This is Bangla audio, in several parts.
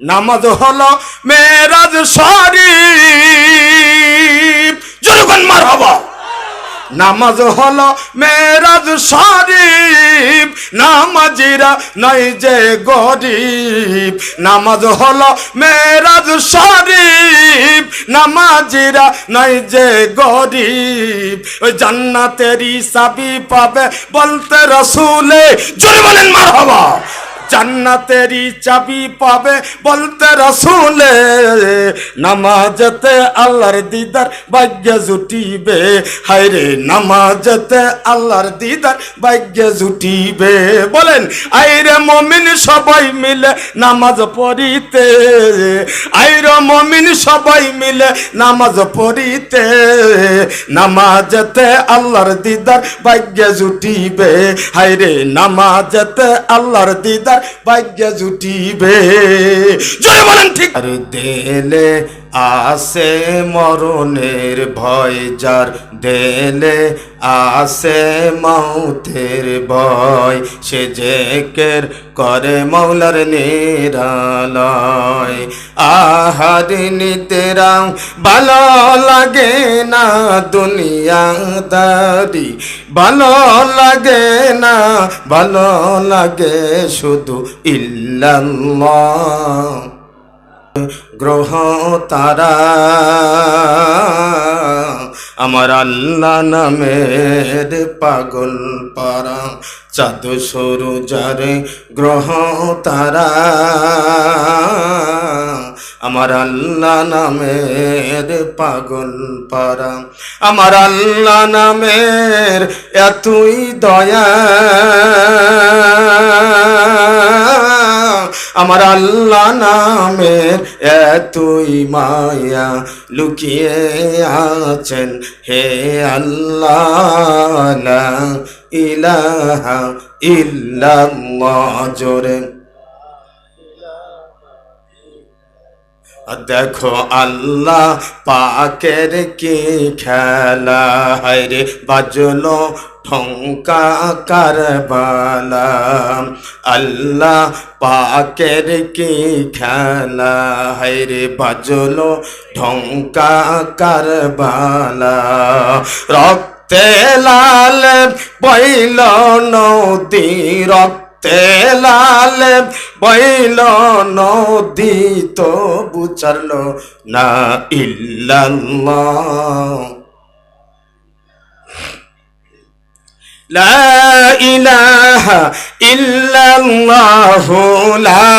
নামাজ হলো মেরাজ শরীফ। জনগণ মার হব নামাজ হলো মেরাজ শরীফ। নামাজিরা নয় যে গরিব। নামাজ হলো মেরাজ শরীফ। নামাজিরা নয় যে গরিব। ওই জান্নাতেরই চাবি পাবে বলতে রসুলে। জোরে বলেন মার হবা জান্নাতেরই চাবি পাবে বলতে রসুলে, নামাজতে আল্লাহর দিদার ভাগ্য জুটিবে। হায়রে, নামাজতে আল্লাহর দিদার ভাগ্য জুটিবে। বলেন আইরে মমিন সবাই মিলে নামাজ পড়িতে আইরে মমিন সবাই মিলে নামাজ পড়িতে, নামাজতে আল্লাহর দিদার ভাগ্য জুটিবে। হায়রে, নামাজতে আল্লাহর দিদার ভাগ্য জুটিবে। জোরে বলেন ঠিক। আর দেলে আসে মরণের ভয় যার দেলে আসে মৌতের ভয়। সে জেকের করে মৌলার নিরালয়। আহার নিতেরাম ভালো লাগে না দুনিয়াদারি। ভালো লাগে না, ভালো লাগে শুধু ইল্লাল্লাহ। গ্রহ তারা, আমার আল্লাহ নামের পাগল পারা, চাঁদ সরু যারে গ্রহ তারা, আমার আল্লাহ নামের পাগল পারা, আমার আল্লাহ নামের এতই দয়া। আমার আল্লাহ নামের এতই মায়া লুকিয়ে আছেন। হে আল্লাহ ইলাহা ইল্লাল্লাহ জোরে। দেখো আল্লাহ পাকের কি খেলা? হায়রে, বাজলো ঠঙ্কা কারবালা। আল্লাহ পাকের কি খেলা? হায়রে, বাজলো ঢঙ্কা কারবালা। রক্তে লাল বইল নদী, রক্ত তেলাল বইল নদী তো বুঝারল না ইল্লাল্লাহ। লা ইলাহা ইল্লাল্লাহু লা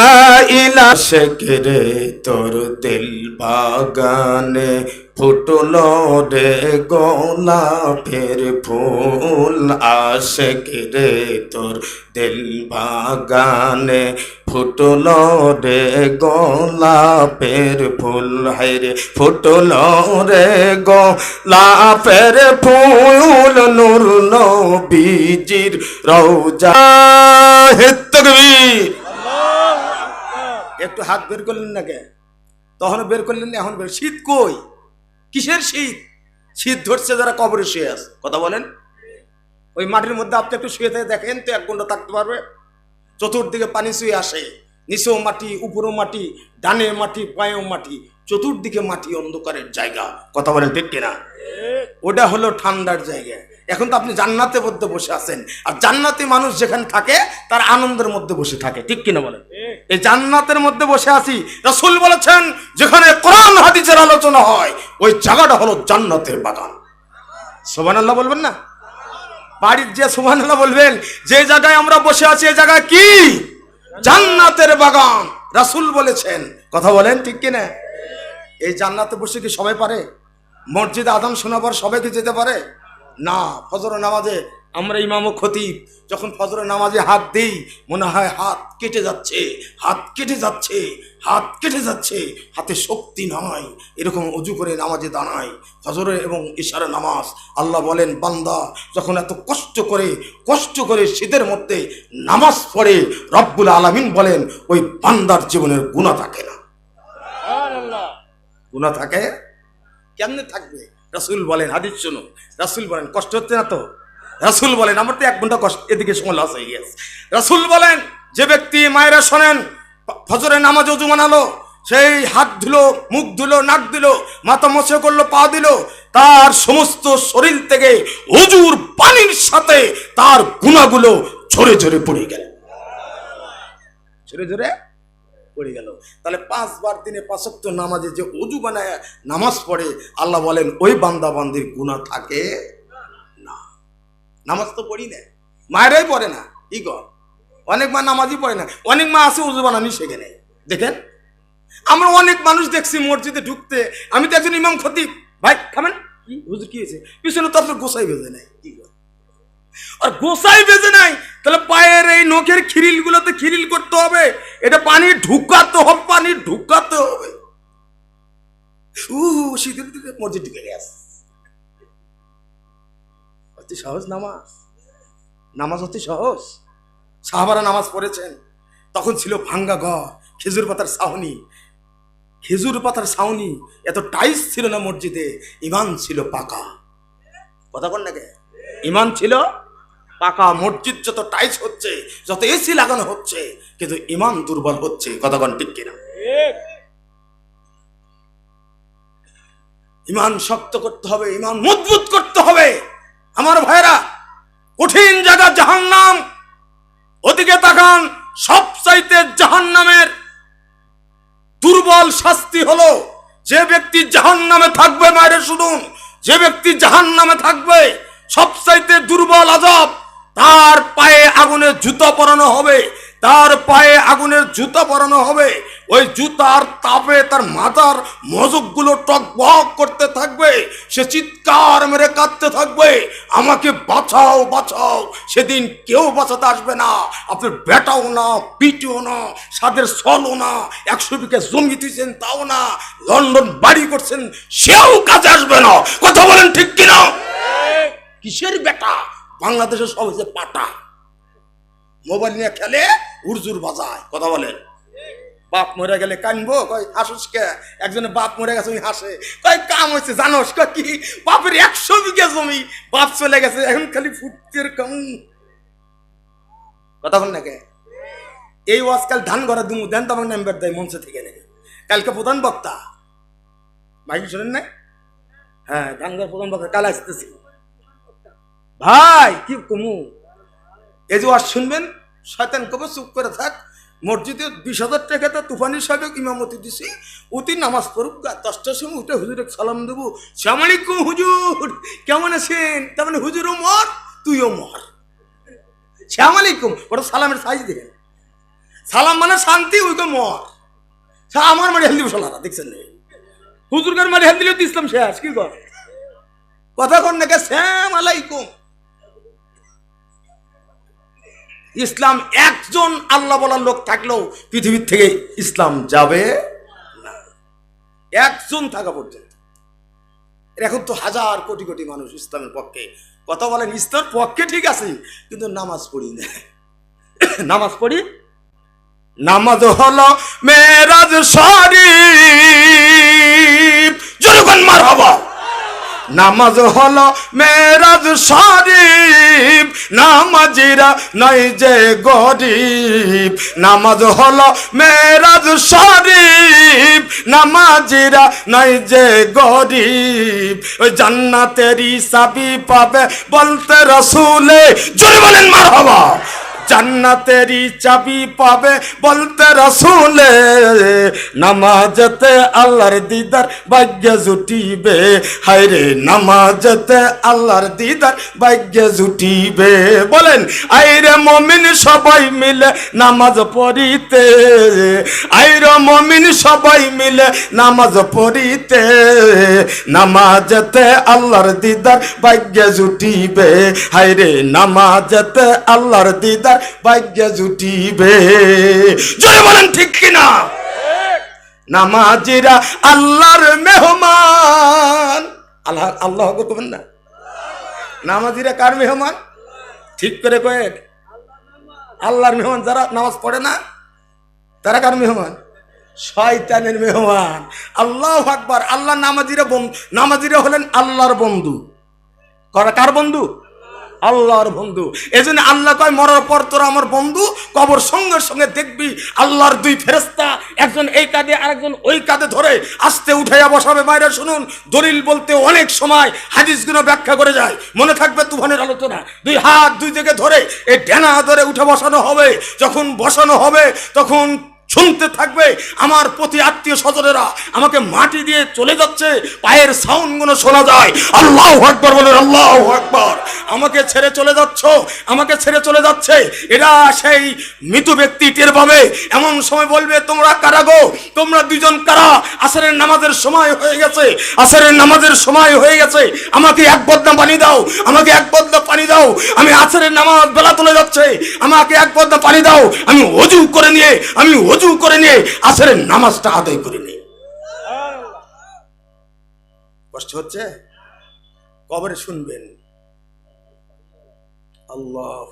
তোর দিল বাগানে ফুটলো রে গোলাপের ফুল আশেক রে তোর দিল বাগানে? ফুটলো রে গোলাপের ফুল হাইরে ফুটলো রে গোলাপের ফুল নূর নবীজির তকবীর! একটু হাত বের করলেন না কে তখন বের করলেন এখন বের শীত কই? কিসের শীত? শীত ধরছে যারা কবরে শুয়ে আছে। কথা বলেন? ওই মাটির মধ্যে আপনি একটু শুয়ে থেকে দেখেন তো এক ঘণ্টা থাকতে পারবে। চতুর্দিকে পানি শুয়ে আসে। নিচেও মাটি, উপরেও মাটি, ডানে মাটি, পায়েও মাটি, চতুর্দিকে মাটি অন্ধকারের জায়গা। কথা বলেন ঠিক কিনা? ওটা হলো ঠান্ডার জায়গা। এখন তো আপনি জান্নাতের মধ্যে বসে আছেন। আর জান্নাতি মানুষ যেখানে থাকে, তার আনন্দের মধ্যে বসে থাকে। ঠিক কিনা বলেন? এই জান্নাতের মধ্যে বসে আছি। রসুল বলেছেন, যেখানে কোরআন হাদিসের আলোচনা হয়, ওই জায়গাটা হলো জান্নাতের বাগান। সোবান আল্লাহ বলবেন না? বাড়ির যে সোবান আল্লাহ বলবেন, যে জায়গায় আমরা বসে আছি এই জায়গায় কি? জান্নাতের বাগান। রাসুল বলেছেন। কথা বলেন ঠিক কিনা? এই জান্নাতে বসে কি সবাই পারে? মসজিদে আদান শোনাবার সবাই কি যেতে পারে? না ফজর নামাজে আমরা ইমাম ও খতিব যখন ফজর নামাজে হাত দিই মনে হয় হাত কেটে যাচ্ছে হাত কেটে যাচ্ছে হাত কেটে যাচ্ছে। হাতে শক্তি নাই এরকম অজু করে নামাজে দাঁড়ায়। ফজরে এবং ইশারা নামাজ আল্লাহ বলেন বান্দা যখন এত কষ্ট করে কষ্ট করে শীতের মধ্যে নামাজ পড়ে রব্বুল আলামিন বলেন ওই বান্দার জীবনের গুণা থাকে না। গুণা থাকে? কেমনে থাকবে? রাসুল বলেন হাদিস শুনো রাসুল বলেন কষ্ট হচ্ছে না তো? রাসুল বলেন, আমার তো এক ঘণ্টা কষ্ট, এদিকে সময় লস হয়ে গেছে। রাসুল বলেন, যে ব্যক্তি মায়েরা শোনেন ফজরে নামাজ অজু বানালো, সেই হাত ধুলো, মুখ ধুলো, নাক দিল মাথা মশে করল, পা দিল, তার সমস্ত শরীর থেকে অজুর পানির সাথে তার গুণাগুলো ঝরে ঝরে পড়ে গেল। ঝরে ঝরে পড়ে গেল। তাহলে পাঁচবার দিনে পাঁচক্ত নামাজে যে অজু বানায়, নামাজ পড়ে, আল্লাহ বলেন, ওই বান্দা বান্দির গুণা থাকে। নামাজ তো পড়ি না মায়েরাই পড়ে না, কি কর? অনেক মা নামাজই পড়ে না। অনেক মা আছে, উজু বানানি শেখে নেয় দেখেন? আমরা অনেক মানুষ দেখছি মসজিদে ঢুকতে। আমি তো একজন ইমাম খতিব। ভাই, খাবেন? কি? হুজুর, কি হয়েছে? পিছনে তো আপনার গোসাই বেঁধে নাই, কি আর গোসাই বেঁধে নাই, তাহলে পায়ের এই নখের খিরিল গুলোতে খিরিল করতে হবে। এটা পানি ঢুকাতে হবে, পানি ঢুকাতে হবে। উ শীতের দিকে মসজিদ ঢুকে গেছে। অতি সহজ নামাজ? নামাজ অতি সহজ? সাহাবারা নামাজ পড়েছেন। তখন ছিল ভাঙ্গা ঘর, খেজুর পাতার ছাউনি। খেজুর পাতার ছাউনি এত টাইস ছিল না মসজিদে, ইমান ছিল পাকা। কথা কন নাকি ইমান ছিল পাকা। মসজিদ যত টাইস হচ্ছে, যত এসি লাগানো হচ্ছে, কিন্তু ইমান দুর্বল হচ্ছে। কথা কন ঠিক কিনা? ইমান শক্ত করতে হবে, ইমান মজবুত করতে হবে। আমার ভাইরা, কঠিন জায়গা জাহান্নাম। ওদিকে তাকান সব চাইতে জাহান্নামের দুর্বল শাস্তি হলো, যে ব্যক্তি জাহান নামে থাকবে, মায়ের শুনুন, যে ব্যক্তি জাহান নামে থাকবে, সবচাইতে দুর্বল আজব, তার পায়ে আগুনে জুতো পরানো হবে। তার পায়ে আগুনের জুতা পরানো হবে। ওই জুতার তাপে তার মাথার মজকগুলো টকবক করতে থাকবে। সে চিৎকার মেরে কাঁদতে থাকবে। আমাকে বাঁচাও বাঁচাও। সেদিন কেউ বাঁচাতে আসবে না। আপনার বেটাও না পিটিও না সাদের সলও না একশো বিঘা জমি দিয়েছেন তাও না লন্ডন বাড়ি করছেন সেও কাজে আসবে না। কথা বলেন ঠিক কিনা? কিসের বেটা? বাংলাদেশের সব হচ্ছে পাটা। মোবাইল নিয়ে খেলে উর্জুর বাজায় কথা বলেন বাপ মরে গেলে কানবো কই হাসুস কে? একজনে বাপ মরে গেছে, ওই হাসে। কই কাম হয়েছে জানোস? কই কি? বাপের একশো বিঘা জমি, বাপ চলে গেছে, এখন খালি ফুটের কম। কথা বল নাকি এই ওয়াজ কাল ধান ঘরে দুমু, দেন তোমার নাম্বার দেয়, মঞ্চে থেকে নেবে। কালকে প্রধান বক্তা। ভাই, শোনেন না হ্যাঁ ধান ঘর প্রধান বক্তা, কাল আসতেছি। ভাই, কি কমু? এই যে ওয়াজ শুনবেন, শয়তান কবে চুপ করে থাক। মসজিদে বিশ হাজার টাকা তো তুফানি সাহেব ইমামতি দিছি। অতি নামাজ পড়ুক দশটার সময় উঠে হুজুরে সালাম দেবো। সালামালাইকুম হুজুর, কেমন আছেন? তার মানে হুজুরও মর তুইও মর সালামালাইকুম ওটা সালামের সাইজ দেখেন। সালাম মানে শান্তি, ওই তো মর। আমার মারি হেল দিব সালারা দেখছেন হুজুরকার মারি হেল দিলে তো ইসলাম শেষ, কি কর? কথা কন নাকি শ্যাম আলাইকুম। ইসলাম একজন আল্লাহ বলার লোক থাকলেও পৃথিবীর থেকে ইসলাম যাবে না। একজন থাকা পর্যন্ত। এখন তো হাজার কোটি কোটি মানুষ ইসলামের পক্ষে। কথা বলেন, ইসলামের পক্ষে ঠিক আছে, কিন্তু নামাজ পড়ি না। নামাজ পড়ি? নামাজ হলো মেরাজ শরীফ। জনগণ মার হবা নামাজ হলো মেরাজ শরীফ। নামাজিরা নাই যে গরিব। নামাজ হলো মেরাজ শরীফ। নামাজিরা নাই যে গরিব। ওই জান্নাতেরই চাবি পাবে বলতে রসুলে। জোরে বলেন মার হবা জান্নাতেরই চাবি পাবে বলতে রসুলে, নামাজতে আল্লাহর দিদার ভাগ্য জুটিবে। হায়রে, নামাজতে আল্লাহর দিদার ভাগ্য জুটিবে। বলেন আইরে মমিন সবাই মিলে নামাজ পড়িতে আইরে মমিন সবাই মিলে নামাজ পড়িতে, নামাজতে আল্লাহর দিদার ভাগ্য জুটিবে। হায়রে, নামাজতে আল্লাহর দিদার ভাগ্য জুটিবে। জোরে বলেন, ঠিক কিনা? নামাজিরা আল্লাহর মেহমান। আল্লাহ আল্লাহ করবেন না? নামাজিরা কার মেহমান? ঠিক করে কয়েক। আল্লাহর মেহমান যারা নামাজ পড়ে না, তারা কার মেহমান? শয়তানের মেহমান। আল্লাহ আকবার আল্লাহ নামাজিরা বন্ধু নামাজিরা হলেন আল্লাহর বন্ধু। কার বন্ধু? আল্লাহর বন্ধু। এজন্য আল্লাহ কয়, মরার পর তোরা আমার বন্ধু, কবর সঙ্গে সঙ্গে দেখবি আল্লাহর দুই ফেরেস্তা একজন এই কাঁধে, আরেকজন ওই কাঁধে ধরে আস্তে উঠাইয়া বসাবে। বাইরে শুনুন, দলিল বলতে অনেক সময় হাদিসগুলো ব্যাখ্যা করে যায়। মনে থাকবে তুফানের আলোচনা। দুই হাত দুই দিকে ধরে এই ডেনা ধরে উঠে বসানো হবে। যখন বসানো হবে, তখন শুনতে থাকবে। আমার প্রতি আত্মীয় স্বজনেরা আমাকে মাটি দিয়ে চলে যাচ্ছে, পায়ের সাউন্ডগুলো শোনা যায়। আল্লাহ আকবর বলে আল্লাহ আকবর। আমাকে ছেড়ে চলে যাচ্ছ, আমাকে ছেড়ে চলে যাচ্ছে। এরা সেই মৃত ব্যক্তি টের পাবে। এমন সময় বলবে, তোমরা কারা গো? তোমরা দুজন কারা? আসরের নামাজের সময় হয়ে গেছে, আসরের নামাজের সময় হয়ে গেছে। আমাকে এক বদনা পানি দাও, আমাকে এক বদনা পানি দাও। আমি আসরের নামাজ বেলা চলে যাচ্ছে। আমাকে এক বদনা পানি দাও। আমি অজু করে নিয়ে, আমি অজু করে নিয়ে আসরের নামাজটা আদায় করে নিই কষ্ট হচ্ছে? কবরে শুনবেন। আল্লাহ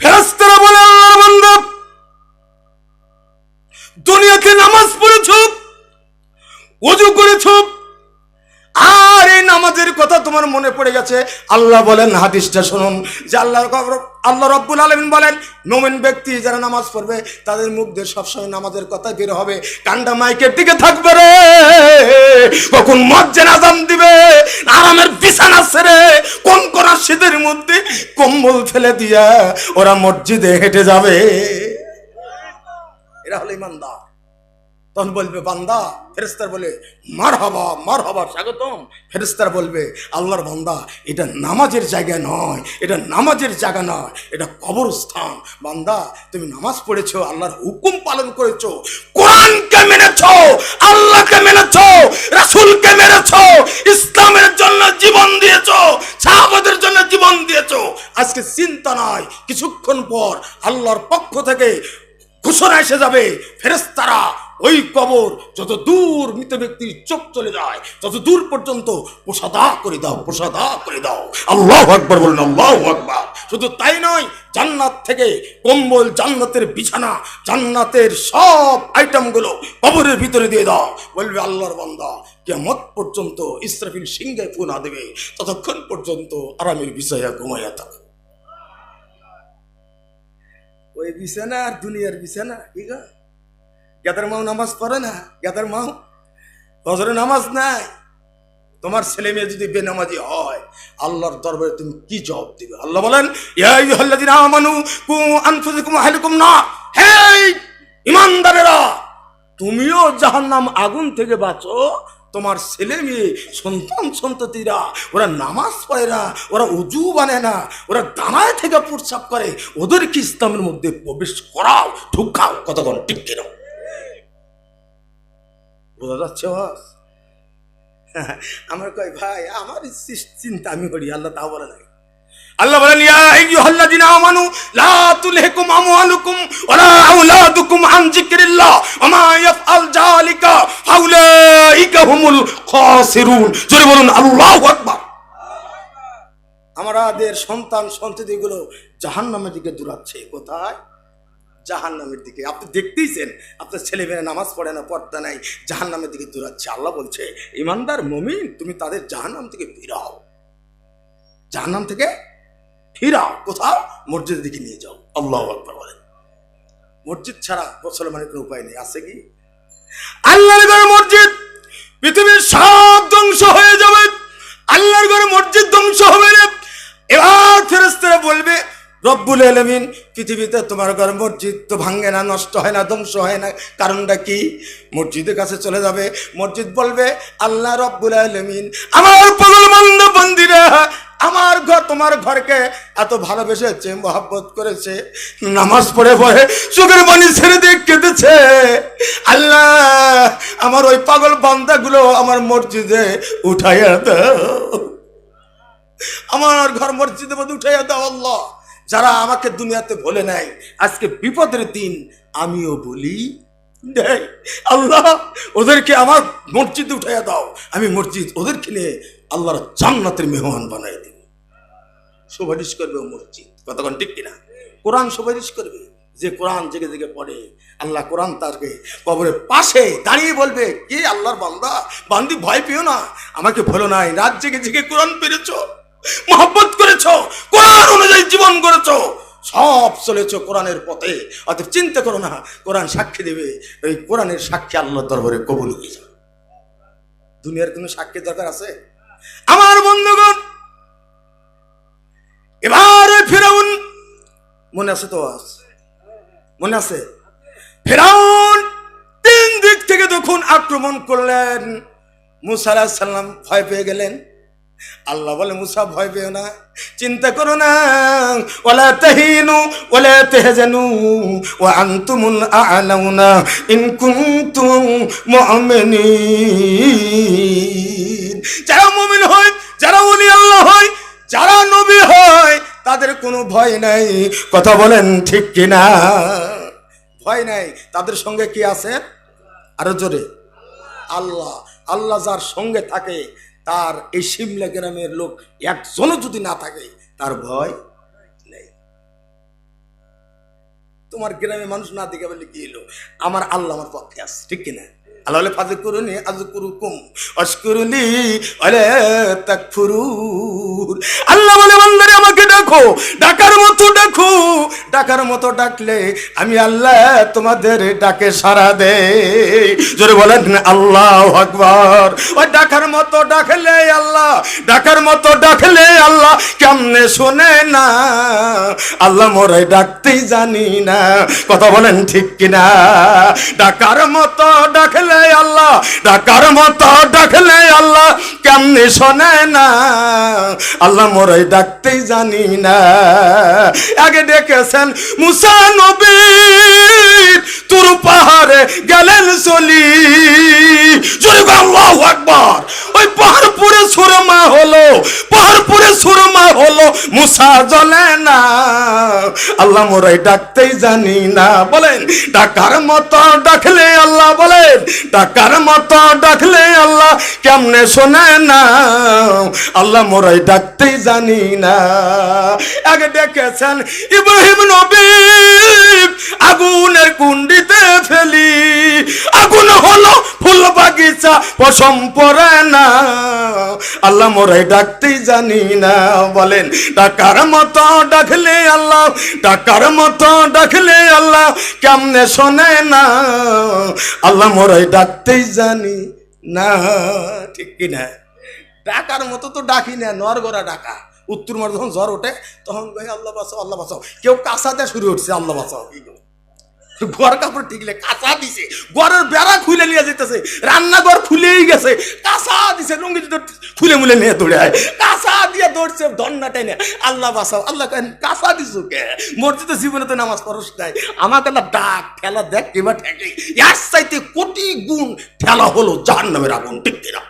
ফেরেশতারা বলে, আল্লাহর বান্দা, দুনিয়াতে নামাজ পড়েছ, ওযু করেছ আর এই নামাজের কথা তোমার মনে পড়ে গেছে? আল্লাহ বলেন, হাদিসটা শুনুন। যে আল্লাহ আল্লাহ রব্বুল আলমিন বলেন, মোমেন ব্যক্তি যারা নামাজ পড়বে, তাদের মুখ দিয়ে সবসময় নামাজের কথা বের হবে। কান্ডা মাইকের দিকে থাকবে রে। কখন মজ্জেন আজাম দিবে, আরামের বিছানা ছেড়ে কোন কোন শীতের মধ্যে কম্বল ফেলে দিয়া ওরা মসজিদে হেঁটে যাবে। এরা হলো ইমানদার। তখন বলবে, বান্দা ফেরেস্তার বলে মার হবা মার হবা স্বাগতম। ফেরেস্তার বলবে, আল্লাহর বান্দা, এটা নামাজের জায়গা নয়, এটা নামাজের জায়গা নয়, এটা কবরস্থান। বান্দা, তুমি নামাজ পড়েছো, আল্লাহর হুকুম পালন করেছ, কোরআনকে মেনেছো, আল্লাহকে মেনেছো, রাসূলকে মেনেছো, ইসলামের জন্য জীবন দিয়েছ, সাহাবাদের জন্য জীবন দিয়েছ। আজকে চিন্তা নাই, কিছুক্ষণ পর আল্লাহর পক্ষ থেকে ঘোষণা এসে যাবে ফেরেস্তারা ওই কবর যত দূর মৃত ব্যক্তির চোখ চলে যায়, তত দূর পর্যন্ত প্রসাদা করে দাও, প্রসাদা করে দাও। আল্লাহ আকবর বলুন, আল্লাহ আকবর। শুধু তাই নয়, জান্নাত থেকে কম্বল, জান্নাতের বিছানা, জান্নাতের সব আইটেমগুলো কবরের ভিতরে দিয়ে দাও। বলবে আল্লাহর বান্দা কেমত পর্যন্ত ইসরাফিল সিংহে ফুনা দেবে, ততক্ষণ পর্যন্ত আরামের বিষয়া ঘুমাইয়া থাকে। ওই বিছানা আর দুনিয়ার বিছানা, ঠিক আছে? মাও নামাজ পড়ে না, গেদার মাও? হজরে নামাজ নাই। তোমার ছেলে মেয়ে যদি বেনামাজি হয়, আল্লাহর দরবারে তুমি কি জবাব দিবে? আল্লাহ বলেন না হে ইমানদারেরা, তুমিও জাহান্নাম আগুন থেকে বাঁচো তোমার ছেলে মেয়ে, সন্তান সন্ততিরা, ওরা নামাজ পড়ে না, ওরা উজু বানে না, ওরা দানায় থেকে প্রসাব করে, ওদেরকে ইসলামের মধ্যে প্রবেশ করাও, ঢুকাও, কতক্ষণ ঠিক কিনা বোঝা যাচ্ছে আমার কয়, ভাই, আমার চিন্তা আমি করি, আল্লাহ তা বলে নাই আল্লাহ বলেন, ইয়া আইয়ুহাল্লাযীনা আমানু, লা তুলহিকুম আমওয়ালুকুম ওয়ালা আওলাদুকুম আন যিকরিল্লাহ ওয়া ইয়াফআল যালিকা ফাউলাইকা হুমুল খাসিরুন। জোরে বলুন, আল্লাহু আকবার! আমাদের সন্তান সন্ততিগুলো জাহান্নামের দিকে দূরাচ্ছে কোথায়? জাহান্নামের দিকে। আপনি দেখতেইছেন, আপনার ছেলে মেয়ে নামাজ পড়ে না, পর্দা নাই, জাহান্নামের দিকে দূরাচ্ছে আল্লাহ বলছে, ইমানদার মমিন, তুমি তাদের জাহান্নাম থেকে ফিরাও জাহান্নাম থেকে ফিরাও কোথাও মসজিদের দিকে নিয়ে যাও। আল্লাহ আকবার বলেন। মসজিদ ছাড়া মুসলমানের কোনো উপায় নেই। আছে কি? আল্লাহর ঘরে মসজিদ পৃথিবীর সব ধ্বংস হয়ে যাবে। আল্লাহর ঘরে মসজিদ ধ্বংস হবে না। এবার ফেরেস্তারা বলবে, রব্বুল আলমিন, পৃথিবীতে তোমার ঘর মসজিদ তো ভাঙে না, নষ্ট হয় না, ধ্বংস হয় না। কারণটা কি? মসজিদের কাছে চলে যাবে। মসজিদ বলবে, আল্লাহ রব্বুল আলমিন, আমার বন্ধ বন্দিরা, আমার তোমার ঘরকে এত ভালোবেসেছে মহাব্বত করেছে, নামাজ পড়ে পড়ে চোখের পানি ছেড়ে দিয়ে কেঁদেছে। আল্লাহ, আমার ওই পাগল বান্দাগুলো আমার মসজিদে উঠাইয়া দাও। আমার ঘর মসজিদের মধ্যে উঠাইয়া দাও আল্লাহ। যারা আমাকে দুনিয়াতে বলে নাই, আজকে বিপদের দিন আমিও বলি আল্লাহ, ওদেরকে আমার মসজিদে উঠাইয়া দাও। আমি মসজিদ ওদেরকে নিয়ে আল্লাহর জান্নাতের মেহমান বানাই দিব সুপারিশ করবে মসজিদ। কতক্ষণ ঠিক কিনা? কোরআন সুপারিশ করবে। যে কোরআন জেগে জেগে পড়ে, আল্লাহ কোরআন তাকে কবরের পাশে দাঁড়িয়ে বলবে, কে আল্লাহর বান্দা? বান্দি ভয় পেও না। আমাকে ভুলো নাই। রাত জেগে জেগে কোরআন পেরেছ, মহব্বত করেছ, কোরআন অনুযায়ী জীবন করেছ সব চলেছ কোরআনের পথে। অতএব চিন্তা করো না, কোরআন সাক্ষী দেবে। ওই কোরআনের সাক্ষী আল্লাহ দরবারে কবুল হয়ে যাবে। দুনিয়ার কোনো সাক্ষী দরকার আছে? আমার বন্ধুগণ এবার ফেরাউন মনে আছে তো মনে আছে? ফেরাউন তিন দিক থেকে যখন আক্রমণ করলেন মুসা সাল্লাম ভয় পেয়ে গেলেন। আল্লাহ বলে মুসা ভয় পেও না চিন্তা করো না। ওলা তাহিনু ওলা তেহজানু ওয়া আনতুমুল আ'লাউনা ইন কুনতুম মুমিনিন। যারা মুমিন হয় যারা ওলি আল্লাহ হয় যারা নবী হয়, তাদের কোনো ভয় নাই। কথা বলেন ঠিক কিনা? ভয় নাই। তাদের সঙ্গে কি আছে? আরও জোরে। আল্লাহ আল্লাহ যার সঙ্গে থাকে, তার এই সিমলা গ্রামের লোক একজনও যদি না থাকে, তার ভয় নেই। তোমার গ্রামে মানুষ না দেখে বলে কি এলো আমার আল্লাহ আমার পক্ষে আছে, ঠিক কিনা? আল্লাহ বলে ফাজে করুনি আজ করু কুম অস্করুলি অলে তাকফুরুন। আল্লাহ বলে, বান্দারে, আমাকে ডাকো, ডাকার মতো ডাকো, ডাকার মতো ডাকলে আমি আল্লাহ তোমাদের ডাকে সারা দে জোরে বলেন, আল্লাহ আকবার। ওই ডাকার মতো ডাকলে আল্লাহ, ডাকার মতো ডাকলে আল্লাহ কেমনে শোনে না? আল্লাহ মোরে ডাকতেই জানি না। কথা বলেন ঠিক কিনা? ডাকার মতো ডাকলে আল্লাহ, ডাকার মতো ডাকলে আল্লাহ, কেমনে শোনে না? আল্লাহ মোরে ডাকতেই জানি না। আগে ডেকেছেন মুসা নবী পাহাড়ে গেলেন চলি। গো আকবার। ওই পাহাড় পুরে সুরমা হলো পাহাড় পুরে সুরমা হলো, মুসা জ্বলে না। আল্লাহ মোরাই ডাকতেই জানি না। বলেন, ডাকার মতো ডাকলে আল্লাহ বলেন ডাকার মতো ডাকলে আল্লাহ কেমনে শোনে না? আল্লাহ মোরাই ডাকতেই জানি না। আগে ডেকেছেন ইব্রাহিম নবী, আগুনের কুন্ডিতে ফেলি। আগুন হলো ফুল বাগিচা, পশম পরে না। আল্লাহ মোরাই ডাকতেই জানি না। বলেন ডাকার মতো ডাকলে আল্লাহ ডাকার মতো ডাকলে আল্লাহ কেমনে শোনে না? আল্লাহ মোরাই ডাকতেই জানি, না, ঠিক কিনা? ডাকার মতো তো ডাকি না, নরগড়া ডাকা। উত্তর মার যখন জ্বর ওঠে, তখন ভাই আল্লাহ বাঁচাও আল্লাহ বাঁচাও। কেউ কাঁচাতে শুরু উঠছে আল্লাহ বাঁচাও। কি ঘর কাপড় টিকলে কাঁচা দিছে, ঘরের বেড়া খুলে নিয়ে যেতেছে রান্নাঘর খুলেই গেছে, কাঁচা দিছে, লুঙ্গি খুলে মুলে নিয়ে দৌড়ে আয়, কাঁচা দিয়ে দৌড়ছে, ধন্না টাইনে আল্লাহ বাসাও আল্লাহ কেন কাঁচা দিছো কে? মসজিদে জীবনে তো নামাজ পড়স নাই, আমাকে না ডাক, ঠেলা দেখ, কিবা ঠেকে, এর চাইতে কোটি গুণ ঠেলা হলো যার জাহান্নামের আগুন, ঠিক কিনা?